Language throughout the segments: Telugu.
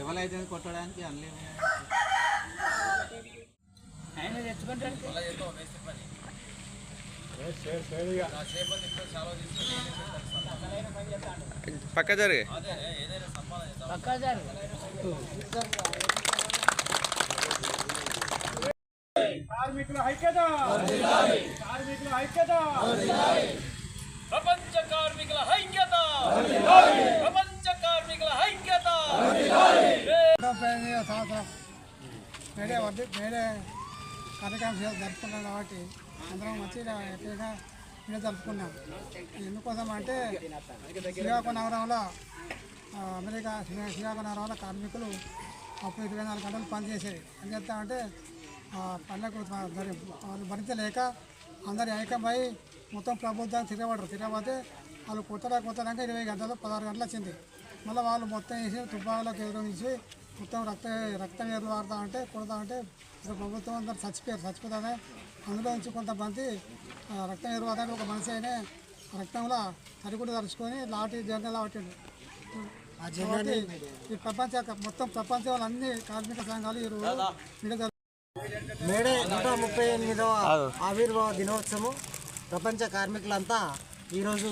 ఎవరైతే కొట్టడానికి అనలేము. ఆయన తెచ్చుకుంటాడు. పక్క జరిగే. కార్మికుల ఐక్యత కార్మికుల ఐక్యత ప్రపంచ కార్మికుల ఐక్యత ప్రపంచ కార్మికుల ఐక్యత సంవత్సరం మేడే వద్దు మేడే కార్యక్రమం చే- జరుపుకున్నాం కాబట్టి అందరం వచ్చి ఇలా హ్యాపీగా మేడే జరుపుకున్నాం ఎందుకోసం అంటే శ్రీకాకుళం నగరంలో అమెరికా శ్రీ- శ్రీకాకుళం కార్మికులు అప్పుడు ఇరవై నాలుగు గంటలు పనిచేసేది. ఏం చేస్తామంటే ఆ, పనులకు వాళ్ళు భరించలేక అందరు ఏకమై మొత్తం ప్రభుత్వాన్ని తిరగబడరు తిరగబోతే వాళ్ళు కొత్తడా కొత్తడాక ఇరవై గంటలు పదహారు గంటలు వచ్చింది. మళ్ళీ వాళ్ళు మొత్తం వేసి తుపాకులకు ఎదురించి మొత్తం రక్త రక్తం ఎరువు వాడుతా ఉంటే కొడతా ఉంటే ప్రభుత్వం అందరు చచ్చిపోయారు. చచ్చిపోతానే అందులో నుంచి కొంతమంది రక్తం ఎరువు వాడడానికి ఒక మనిషి అయినా రక్తంలో తరుగుడు తరుచుకొని లాటి జెండా పట్టిండు కాబట్టి ఈ ప్రపంచ మొత్తం ప్రపంచంలో అన్ని కార్మిక సంఘాలు ఈ రోజు విడుదల మేడే నూట ముప్పై ఎనిమిదవ ఆవిర్భావ దినోత్సవం ప్రపంచ కార్మికులంతా ఈరోజు.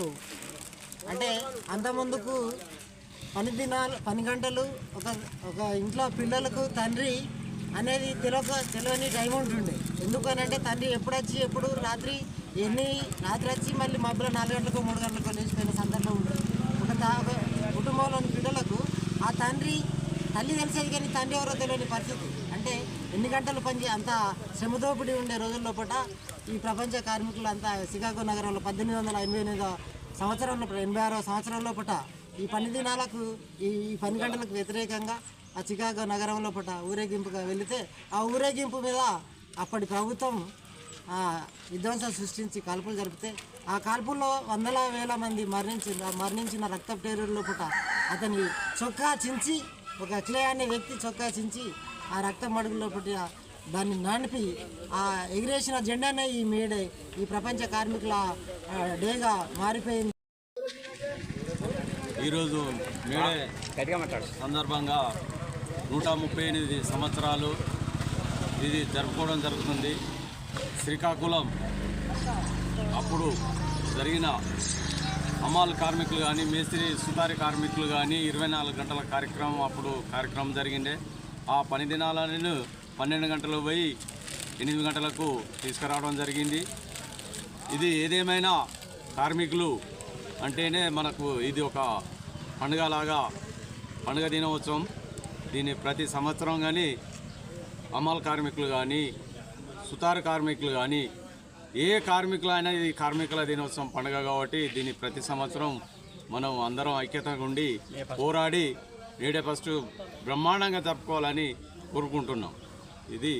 అంటే అంతముందుకు పని దినాలు పని గంటలు ఒక ఒక ఇంట్లో పిల్లలకు తండ్రి అనేది తెలియక తెలియని టైం ఉంటుండే ఎందుకనంటే తండ్రి ఎప్పుడు వచ్చి ఎప్పుడు రాత్రి ఎన్ని రాత్రి వచ్చి మళ్ళీ మధ్యలో నాలుగు గంటలకు మూడు గంటలకు లేచిపోయిన సందర్భం ఉంటుంది ఒక తా- ఒక కుటుంబంలోని పిల్లలకు ఆ తండ్రి తల్లి తెలిసేది కానీ తండ్రి ఎవరో తెలియని పరిస్థితి. అంటే ఎన్ని గంటలు పని అంత శ్రమదోపిడి ఉండే రోజుల్లో పూట ఈ ప్రపంచ కార్మికులు అంతా సికాగో నగరంలో పద్దెనిమిది వందల ఎనభై ఎనిమిదో సంవత్సరంలో ఎనభై ఆరో సంవత్సరంలో పూట ఈ పని దినాలకు ఈ పని గంటలకు వ్యతిరేకంగా ఆ చికాగో నగరంలో పూట ఊరేగింపుగా వెళితే ఆ ఊరేగింపు మీద అప్పటి ప్రభుత్వం విధ్వంసం సృష్టించి కాల్పులు జరిపితే ఆ కాల్పుల్లో వందల వేల మంది మరణించిన మరణించిన రక్త పూట అతని చొక్కా చించి ఒక క్లే అనే వ్యక్తి చొక్కా చించి ఆ రక్త మడుగులో పుట్టి దాన్ని నడిపి ఆ ఎగిరేసిన జెండానే ఈ మేడే ఈ ప్రపంచ కార్మికుల డేగా మారిపోయింది. ఈరోజు మేడే సందర్భంగా నూట ముప్పై ఎనిమిది సంవత్సరాలు ఇది జరుపుకోవడం జరుగుతుంది. శ్రీకాకుళం. అప్పుడు జరిగిన అమాల్ కార్మికులు కానీ మేస్త్రి సుతారి కార్మికులు కానీ ఇరవై నాలుగు గంటల కార్యక్రమం అప్పుడు కార్యక్రమం జరిగిండే. ఆ పని దినాలను పన్నెండు గంటలు పోయి ఎనిమిది గంటలకు తీసుకురావడం జరిగింది. ఇది ఏదేమైనా కార్మికులు అంటేనే మనకు ఇది ఒక పండుగలాగా పండుగ దినోత్సవం. దీన్ని ప్రతి సంవత్సరం కానీ అమాల్ కార్మికులు కానీ సుతారు కార్మికులు కానీ ఏ కార్మికులైనా ఇది కార్మికుల దినోత్సవం పండుగ కాబట్టి దీన్ని ప్రతి సంవత్సరం మనం అందరం ఐక్యతగా ఉండి పోరాడి నేడే ఫస్ట్ బ్రహ్మాండంగా జరుపుకోవాలని కోరుకుంటున్నాం. ఇది